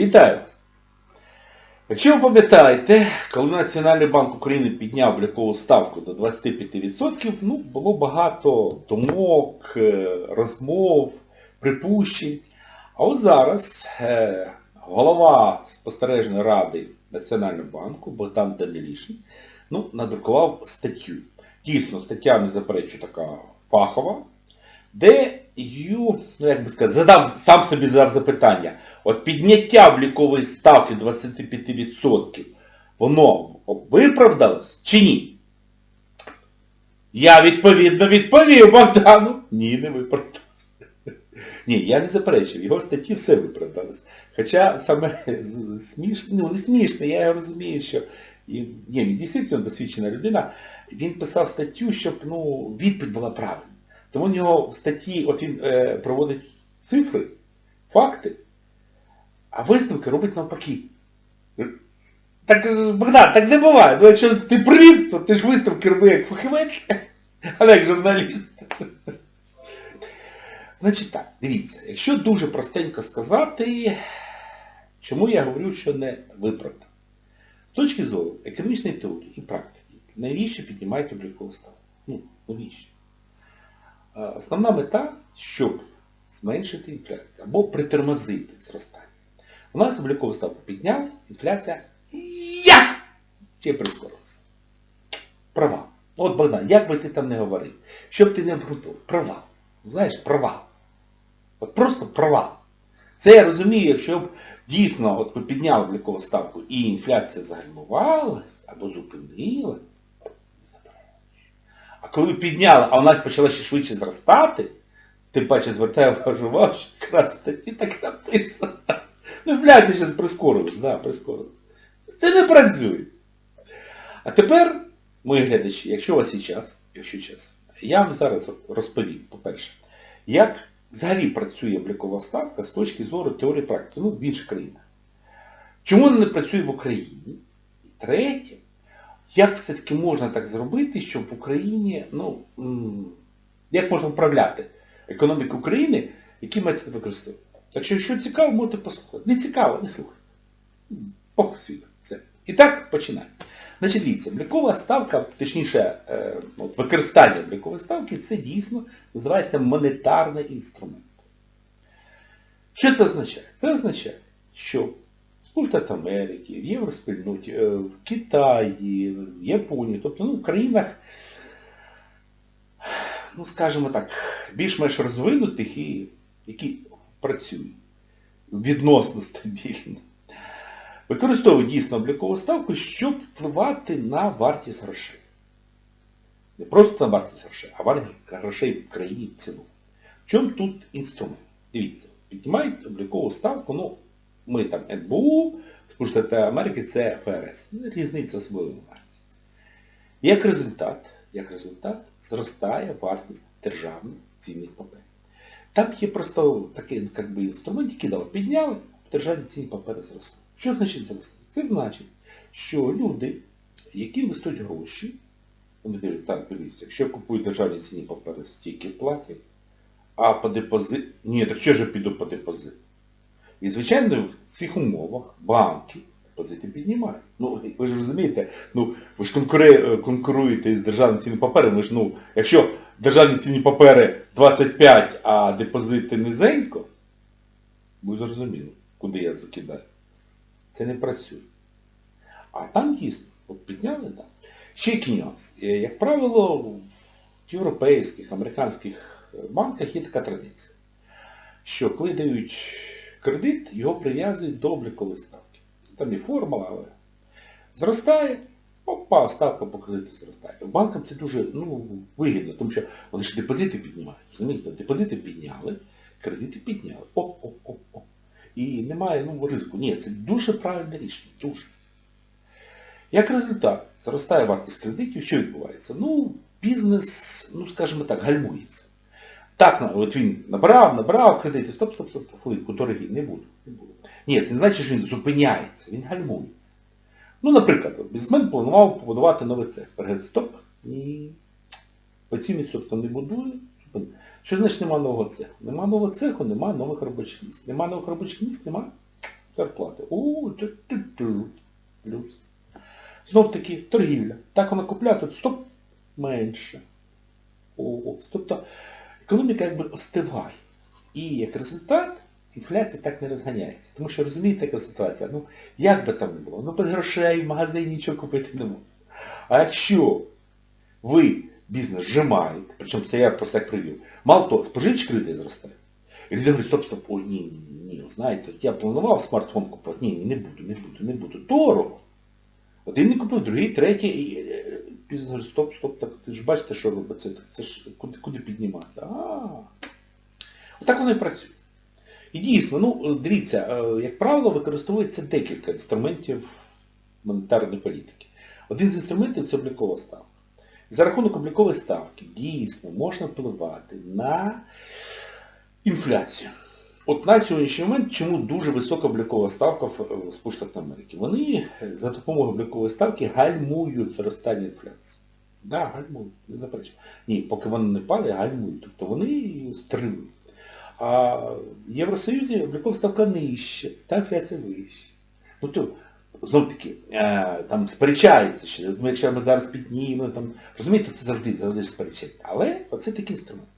Вітаю вас! Якщо ви пам'ятаєте, коли Національний банк України підняв облікову ставку до 25%, ну, було багато думок, е, розмов, припущень. А от зараз е, голова спостережної ради Національного банку Богдан Данилішин ну, надрукував статтю. Дійсно, стаття, не заперечу, така фахова, де ю, ну як би сказати, задав, сам собі задав запитання. От підняття облікової ставки 25%, воно виправдалось чи ні? Я відповідно відповів Богдану. Ні, не виправдалось. Ні, я не заперечив, його статті все виправдалось. Хоча саме смішне, ну не смішне, я розумію, що і, ні, він дійсно досвідчена людина, він писав статтю, щоб ну, відповідь була правильна. Тому у нього в статті от він е, проводить цифри, факти, а висновки робить навпаки. Так, Богдан, так не буває. Ну якщо ти привів, то ти ж висновки роби як фахівець, а не як журналіст. Значить так, дивіться, якщо дуже простенько сказати, чому я говорю, що не виправдано. З точки зору економічної теорії і практики, навіщо піднімають облікову ставку? Ну, навіщо? Основна мета, щоб зменшити інфляцію або притормозити зростання. У нас облікову ставку підняли, інфляція я! Ще прискорилася. Провал. От Богдан, як би ти там не говорив, що б ти не обґрунтував, провал. Знаєш, провал. От просто провал. Це я розумію, якщо б дійсно от ви підняли облікову ставку і інфляція загальмувалась або зупинилась, а коли підняли, а вона почала ще швидше зростати, тим паче звертаю увагу, що якраз статті так написано. Ну, інфляція зараз прискорилась, да, прискорилась. Це не працює. А тепер, мої глядачі, якщо у вас є час, якщо час, я вам зараз розповім, по-перше, як взагалі працює облікова ставка з точки зору теорії практики, ну, в інших країнах. Чому вона не працює в Україні? І третє, як все-таки можна так зробити, щоб в Україні, ну, як можна вправляти економіку України, які методи використовувати. Так що, якщо цікаво, можете послухати. Не цікаво, не слухайте. Бог світ. Все. І так починаємо. Значить, дивіться, облікова ставка, точніше, е, використання облікової ставки, це дійсно називається монетарний інструмент. Що це означає? Це означає, що в Штатах Америки, в Євроспільноті, е, в Китаї, в Японії, тобто ну, в країнах, ну скажімо так, більш-менш розвинутих і які працюють відносно стабільно. Використовують дійсно облікову ставку, щоб впливати на вартість грошей. Не просто на вартість грошей, а вартість грошей в країні в цілому. В чому тут інструмент? Дивіться, піднімають облікову ставку, ну, ми там НБУ, Сполучені Штати Америки це ФРС. Ну, Різниця своєю немає. Як результат, як результат, зростає вартість державних цінних паперів. Там є просто такий як би, інструмент, який дав, підняли, державні цінні папери зросли. Що значить зросли? Це значить, що люди, які інвестують гроші, вони дивляться, так, дивіться, якщо купують державні цінні папери, стільки платять, а по депозит... Ні, так що ж я піду по депозит? І, звичайно, в цих умовах банки депозити піднімають. Ну, ви ж розумієте, ну, ви ж конкуруєте із державними цінними паперами, ну, якщо державні цінні папери 25, а депозити низенько, ви зрозуміли, куди я закидаю. Це не працює. А там дійсно, от підняли, так. Ще який нюанс. Е, Як правило, в європейських, американських банках є така традиція, що коли дають кредит, його прив'язують до облікової ставки. Там є формула, але зростає, опа, ставка по кредиту зростає. Банкам це дуже ну, вигідно, тому що вони ж депозити піднімають. Розумієте, депозити підняли, кредити підняли. Оп-оп-оп-оп. І немає ну, ризику. Ні, це дуже правильне рішення. Дуже. Як результат, зростає вартість кредитів, що відбувається? Ну, бізнес, ну скажімо так, гальмується. Так, от він набрав, набрав кредити, стоп, стоп, стоп, хвилинку, дорогі, не буду, не буду. Ні, це не значить, що він зупиняється, він гальмується. Ну, наприклад, бізнесмен планував побудувати новий цех. Перед стоп, ні. По цим відсоткам не будує. Що значить нема нового цеху? Нема нового цеху, нема нових робочих місць. Нема нових робочих місць, нема зарплати. У, ту-ту-ту. Плюс. Знов таки торгівля. Так вона купляє, тут стоп менше. О, тобто економіка якби остиває. І як результат інфляція так не розганяється. Тому що розумієте, яка ситуація? Ну, як би там не було, ну без грошей в магазині нічого купити не можна. А якщо ви бізнес зжимаєте, причому це я просто як привів, мало того, споживчі кредити зростають. І люди говорять, стоп, стоп, ой, ні, ні, ні, знаєте, я планував смартфон купувати, ні, ні, не буду, не буду, не буду. Дорого. Один не купив, другий, третій, бізнес говорить, стоп, стоп, так ти ж бачите, що робиться, так це ж куди, куди піднімати? А. Отак працює. І дійсно, ну, дивіться, е, як правило, використовується декілька інструментів монетарної політики. Один з інструментів це облікова ставка. За рахунок облікової ставки дійсно можна впливати на інфляцію. От на сьогоднішній момент чому дуже висока облікова ставка в в Сполучених Америки? Вони за допомогою облікової ставки гальмують зростання інфляції. Да, гальмують, не заперечую. Ні, поки вони не падає, гальмують. Тобто вони стримують. А в Євросоюзі облікова ставка нижча, та інфляція вища. Ну то, знов таки, е, там сперечаються, що ми, якщо ми зараз піднімемо, там, розумієте, це завжди, завжди сперечають. Але оце такий інструмент.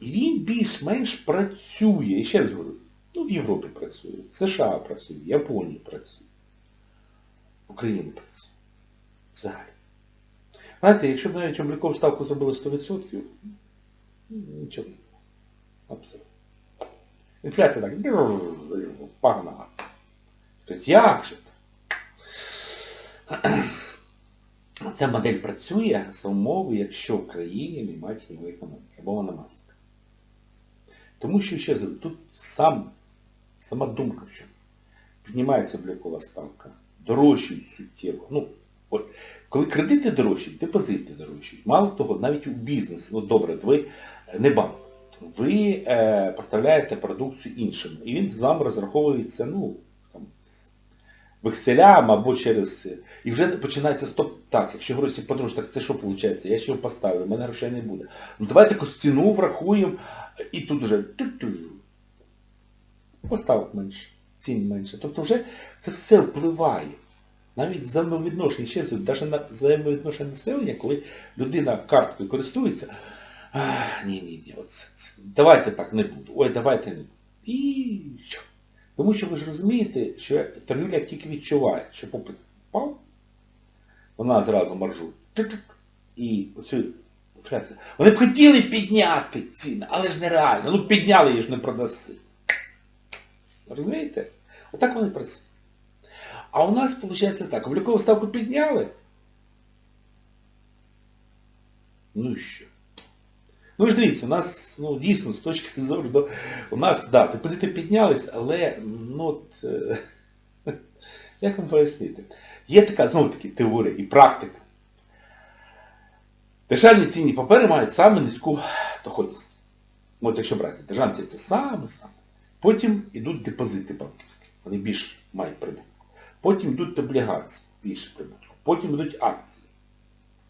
І він більш-менш працює, і ще раз говорю, ну в Європі працює, в США працює, в Японії працює, в Україні працює. Взагалі. Знаєте, якщо б навіть облікову ставку зробили 100%, ну, нічого не було. Абсолютно. Інфляція так погнала. Тобто як же так? Ця модель працює за умови, якщо в країні немає тіньової економіки, або вона має. Тому що, ще тут сам, сама думка в чому. Піднімається облікова ставка, дорожчують суттєво. Ну, от, коли кредити дорожчають, депозити дорожчають. Мало того, навіть у бізнесі, ну добре, ви не банк, ви е, поставляєте продукцію іншим. І він з вами розраховується, ну, там, векселям або через... І вже починається стоп. Так, якщо гроші подорожчі, так це що виходить? Я ще його поставлю, в мене грошей не буде. Ну давайте якусь ціну врахуємо, і тут вже поставок менше, цін менше. Тобто вже це все впливає. Навіть взаємовідношення, ще навіть на взаємовідношення населення, коли людина карткою користується, ні, ні, ні, давайте так не буду, ой, давайте не буду. І? Тому що ви ж розумієте, що торгівля тільки відчуває, що попит впав, вона зразу маржу. І оцю інфляцію. Вони б хотіли підняти ціни, але ж нереально. Ну підняли її ж не продаси. Розумієте? Отак вони працюють. А у нас виходить так, облікову ставку підняли. Ну і що? Ну ж дивіться, у нас, ну, дійсно, з точки зору, до, у нас, да, депозити піднялись, але, ну, от, е, як вам пояснити? Є така, знову таки, теорія і практика. Державні цінні папери мають саме низьку доходність. От якщо брати, державні це саме-саме. Потім йдуть депозити банківські, вони більш мають прибутку. Потім йдуть облігації, більше прибутку. Потім йдуть акції.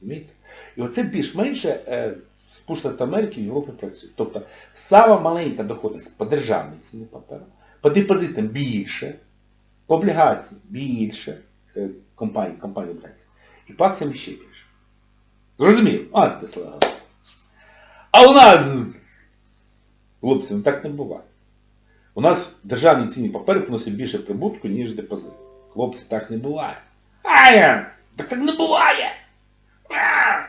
Розумієте? І оце більш-менше е, в Сполучених Америки і Європі працює. Тобто сама маленька доходність по державним цінним паперам, по депозитам більше, по облігаціям більше е, компаній, компаній. І по акціям ще більше. Зрозумів? А, ти слава. А у нас, хлопці, ну так не буває. У нас державні цінні папери приносять більше прибутку, ніж депозит. Хлопці, так не буває. Ая! Так так не буває! А!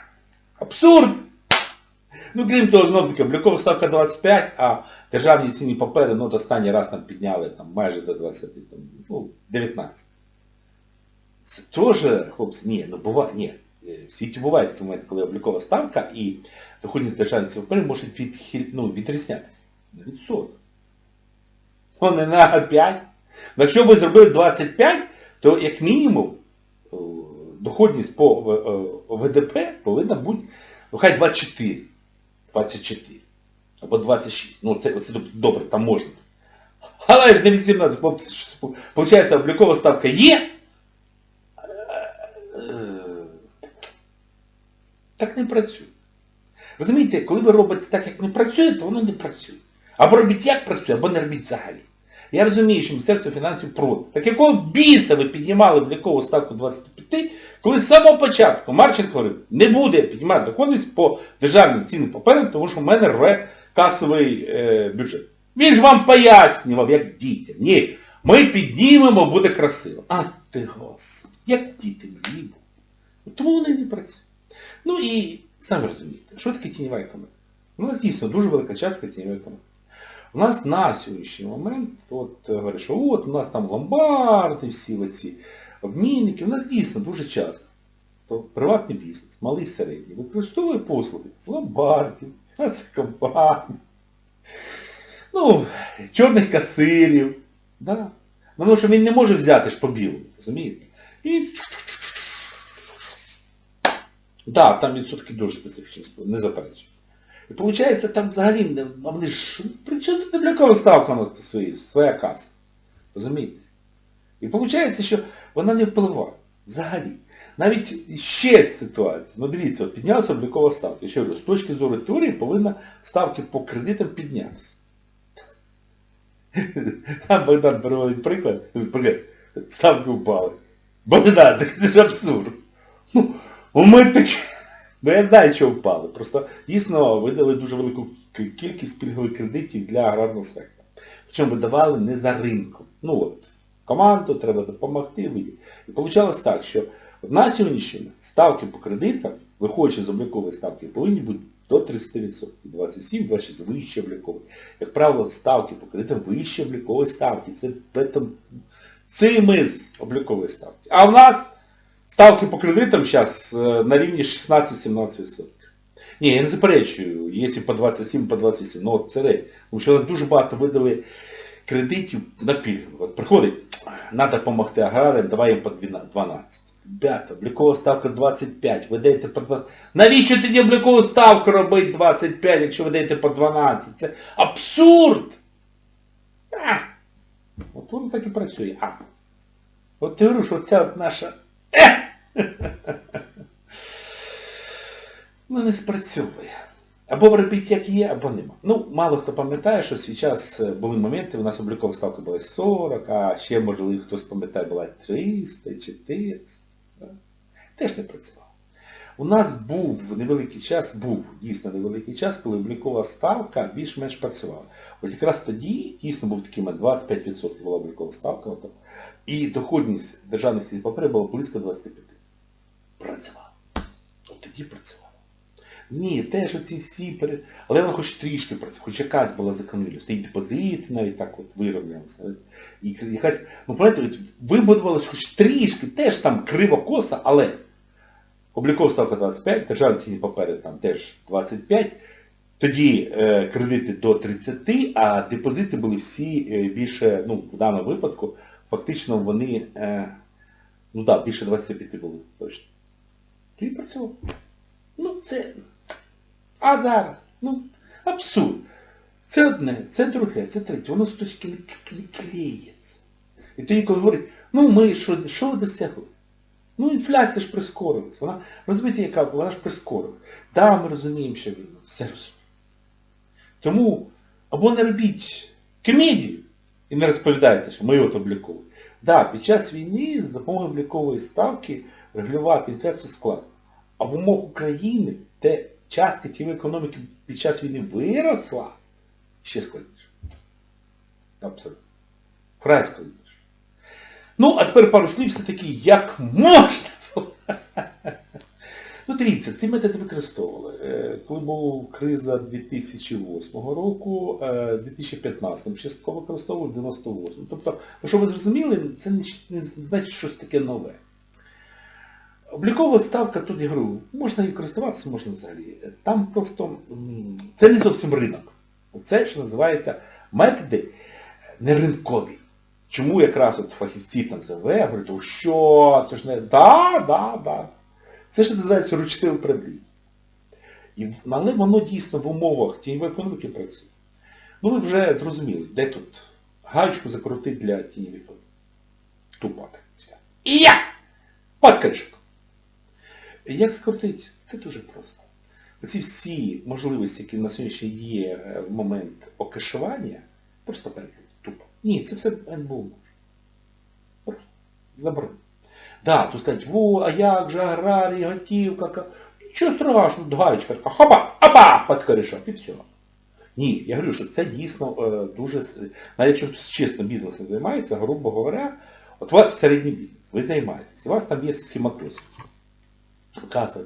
Абсурд! Ну, крім того, знов таки, облікова ставка 25, а державні цінні папери, ну, останній раз там підняли там, майже до 20, там, ну, 19. Це теж, хлопці, ні, ну буває, ні. Е, В світі бувають такі моменти, коли облікова ставка і доходність державних паперів можуть відхиль... ну, відрізнятися. На відсоток. Ну, не на 5. Ну, якщо ви зробили 25, то як мінімум доходність по ВДП повинна бути, ну хай 24. 24. Або 26. Ну це, це добре, там можна. Але ж не 18, хлопці. Получається, облікова ставка є. Так не працює. Розумієте, коли ви робите так, як не працює, то воно не працює. Або робіть як працює, або не робіть взагалі. Я розумію, що Міністерство фінансів проти. Так якого біса ви піднімали облікову ставку 25, коли з самого початку Марченко говорив, не буде піднімати доходність по державним цінним паперам, тому що в мене рве касовий е, бюджет. Він ж вам пояснював, як дітям. Ні, ми піднімемо, буде красиво. А ти господи, як діти мені були. Тому вони не працюють. Ну і самі розумієте, що таке тіньова економіка? У нас дійсно дуже велика частка тіньової економіки. У нас на сьогоднішній момент, от е, говорять, що от у нас там ломбарди, всі оці обмінники, у нас дійсно дуже часто. То приватний бізнес, малий середній, використовує послуги ломбардів, компаній, ну, чорних касирів. Да. Ну, тому що він не може взяти ж по білому, розумієте? І так, там відсотки дуже специфічні, не заперечую. І виходить, там взагалі, не- а вони ж, при чому тут облікова ставка на свої, своя каса? Розумієте? І виходить, що вона не впливає. Взагалі. Навіть ще ситуація. Ну дивіться, от піднялася облікова ставка. Ще говорю, з точки зору теорії повинна ставки по кредитам піднятися. Там Богдан приклад, приклад, ставки впали. Богдан, це ж абсурд. Ну, мене таке. Ну я знаю, що впали. Просто дійсно видали дуже велику кількість пільгових кредитів для аграрного сектора. Причому видавали не за ринком. Ну от, команду треба допомогти. І вийшло так, що на сьогоднішній ставки по кредитам, виходячи з облікової ставки, повинні бути до 30%. 27, 26 вище облікової. Як правило, ставки по кредитам вище облікової ставки. Це в этом, цими з облікової ставки. А в нас ставки по кредитам зараз на рівні 16-17%. Ні, я не заперечую, якщо по 27, по 27, ну от це. Тому що у нас дуже багато видали кредитів на пільги. От приходить, треба допомогти аграріям, давай їм по 12. Ребята, облікова ставка 25, ви даєте по 12. Навіщо тоді облікову ставку робити 25, якщо ви даєте по 12? Це абсурд! А! От воно так і працює. А! От ти говорю, що ця наша... Ну не спрацьовує. Або робіть як є, або нема. Ну, мало хто пам'ятає, що свій час е, були моменти, у нас облікова ставка була 40, а ще, можливо, хтось пам'ятає, була 300, 400. Теж не працювало. У нас був невеликий час, був дійсно невеликий час, коли облікова ставка більш-менш працювала. От якраз тоді дійсно був такий момент, 25% була облікова ставка, от, і доходність державних цінних паперів була близько 25%. Працювала. От тоді працювала. Ні, теж оці всі пере... Але вона хоч трішки працює, хоч якась була закономірність. І депозити навіть так от вирівнялися. І якась, ну, знаєте, вибудувалось хоч трішки, теж там криво коса, але облікова ставка 25, державні цінні папери там теж 25, тоді е, кредити до 30, а депозити були всі е, більше, ну, в даному випадку, фактично вони, е, ну так, да, більше 25 були точно. Тоді працював. Ну, це... А зараз? Ну, абсурд. Це одне, це друге, це третє. Воно хтось не, не клеїться. І тоді, коли говорять, ну ми що, що ви досягли? Ну, інфляція ж прискорилась. Вона, розумієте, яка, вона ж прискорилась. Да, ми розуміємо, що війна. Все розуміємо. Тому або не робіть комедію і не розповідайте, що ми от обліковуємо. Да, під час війни з допомогою облікової ставки регулювати інфляцію складно. А в умовах України, де частка тієї економіки під час війни виросла, ще складніше. Абсолютно. Вкрай складніше. Ну, а тепер пару слів все-таки, як можна. Ну, дивіться, ці методи використовували. Е, Коли була криза 2008 року, е, 2015 частково використовували, в 98 Тобто, що ви зрозуміли, це не, значить щось таке нове. Облікова ставка, тут я говорю, можна її користуватися, можна взагалі. Там просто, це не зовсім ринок. Це, що називається, методи не ринкові. Чому якраз от фахівці там ЗВ говорять, «О, що, це ж не... Да, да, да. Це ж називається ручне управління. Але воно дійсно в умовах тіньової економіки працює. Ну ви вже зрозуміли, де тут гаючку закрутити для тіньової економіки. Тупа так. І я! Подкачок. Як скрутити? Це дуже просто. Оці всі можливості, які на сьогодні є е, в момент окешування, просто перекрити. Ні, це все НБУ. Забрали. Да, то скажуть, во, а як же аграрій, готівка, ка- нічого страшного, гаєчка така, хопа, апа, під корішок, і все. Ні, я говорю, що це дійсно е, дуже, навіть якщо хтось чесно бізнесом займається, грубо говоря, от у вас середній бізнес, ви займаєтесь, у вас там є схематоз. Каса,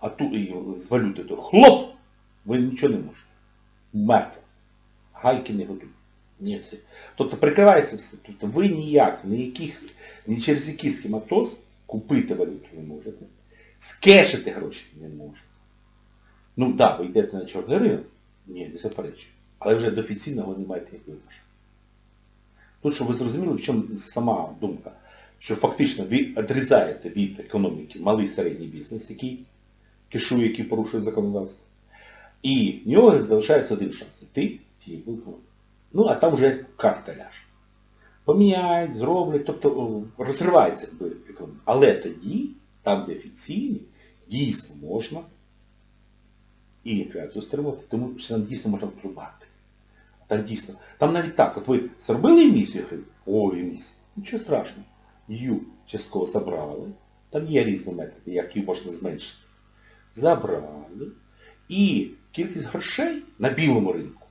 а ту і з валюти, то хлоп, ви нічого не можете. Мертво. Гайки не готують. Ні. Тобто прикривається все. Тобто ви ніяк, ніяких, ні через який схематоз купити валюту не можете. Скешити гроші не можете. Ну так, да, ви йдете на чорний ринок, ні, не заперечую. Але вже до офіційного не маєте ніякої грошей. Тут, щоб ви зрозуміли, в чому сама думка, що фактично ви відрізаєте від економіки малий середній бізнес, який кишує, який порушує законодавство. І в нього залишається один шанс. Ти ті вигоди. Ну, а там вже карта ляже. Поміняють, зроблять, тобто розривається економіка. Але тоді, там, де офіційні, дійсно можна і інфляцію стримувати, тому що там дійсно можна впливати. Там дійсно, там навіть так, от ви зробили емісію, о, емісія, нічого страшного. Ю частково забрали, там є різні методи, які можна зменшити. Забрали. І кількість грошей на білому ринку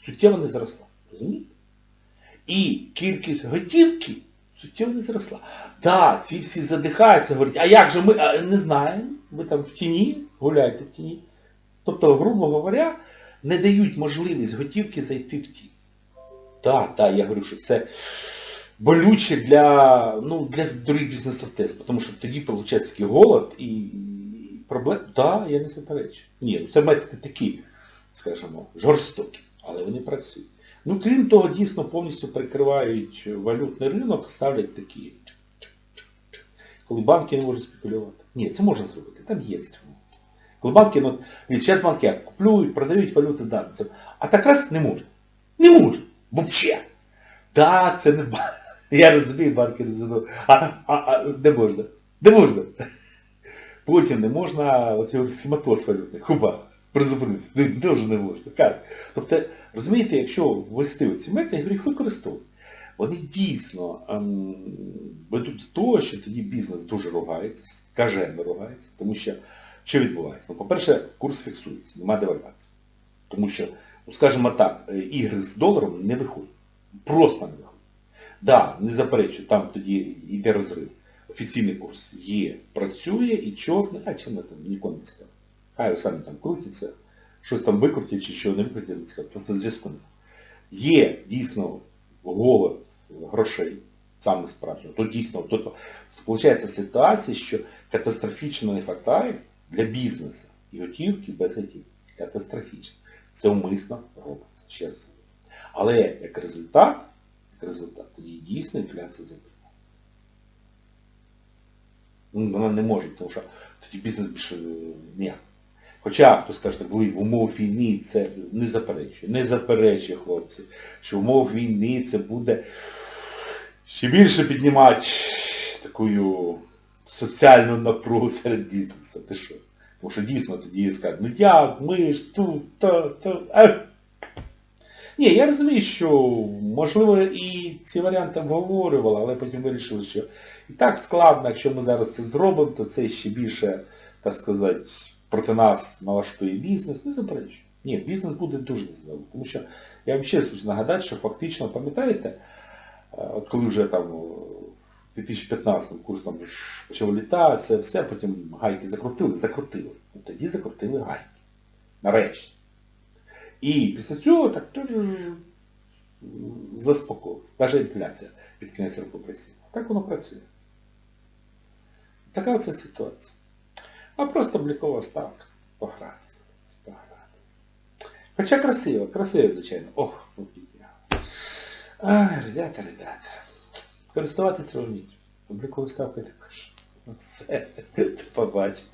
суттєво не зросла. Розумієте? І кількість готівки суттєво не зросла. Так, да, ці всі задихаються, говорять, а як же ми а, не знаємо, ви там в тіні, гуляйте в тіні. Тобто, грубо говоря, не дають можливість готівки зайти в тінь. Так, так, я говорю, що це болюче для, ну, для других бізнесів теж, тому що тоді виходить такий голод і, і проблем. Так, я не заперечую. Ні, ну це методи такі, скажімо, жорстокі, але вони працюють. Ну, крім того, дійсно повністю перекривають валютний ринок, ставлять такі, коли банки не можуть спекулювати. Ні, це можна зробити, там є це. Коли банки, ну, зараз банки куплюють, продають валюти, да, це, а так раз не можуть. Не можуть. Вообще. Да, це не банки. Я розумію, банки не задоволені. А, а, а, де можна? Де можна? Потім не можна оцей схематоз валютний, хуба, призупинитися. Не, дуже не можна. Як? Тобто, розумієте, якщо ввести оці методи, я говорю, їх використовують. Вони дійсно ем, ведуть до того, що тоді бізнес дуже ругається, скажено ругається, тому що що відбувається? Ну, по-перше, курс фіксується, немає девальвації. Тому що, ну, скажімо так, е, ігри з доларом не виходять. Просто не виходять. Так, да, не заперечую, там тоді йде розрив. Офіційний курс є, працює і чорний, а чим там нікому не цікаво. Хай самі там крутяться, щось там викрутять чи що не викрутять. Тобто зв'язку немає. Є дійсно голод грошей, саме справжнього. То дійсно, тобто, виходить ситуація, що катастрофічно не вистачає для бізнесу і готівки без готівки. Катастрофічно. Це умисно робиться, ще раз. Але як результат, як результат, тоді дійсно інфляція забирає. Ну, вона не може, тому що тоді бізнес більше ніяк. Хоча, хто скаже, так, в умовах війни це не заперечує, не заперечує, хлопці, що в умовах війни це буде ще більше піднімати таку соціальну напругу серед бізнесу. Ти що? Тому що дійсно тоді скажуть, ну як, ми ж тут, то, то, а. Ні, я розумію, що, можливо, і ці варіанти обговорювали, але потім вирішили, що і так складно, якщо ми зараз це зробимо, то це ще більше, так сказати, проти нас налаштує бізнес. Не заперечую. Ні, бізнес буде дуже незадоволений. Тому що я вам ще хочу нагадати, що фактично, пам'ятаєте, от коли вже там в 2015 курс там почав літати, це все, потім гайки закрутили, закрутили. Ну, тоді закрутили гайки. Нарешті. І після цього так теж заспокоїлося. Навіть інфляція під кінець року присіла. Так воно працює. Така оця ситуація. А просто облікова ставка. Погратися. Погратися. Хоча красиво, красиво, звичайно. Ох, підняв. Ребята, ребята. Користуватись треба вміти. Облікова ставка також. Ну все, побачите.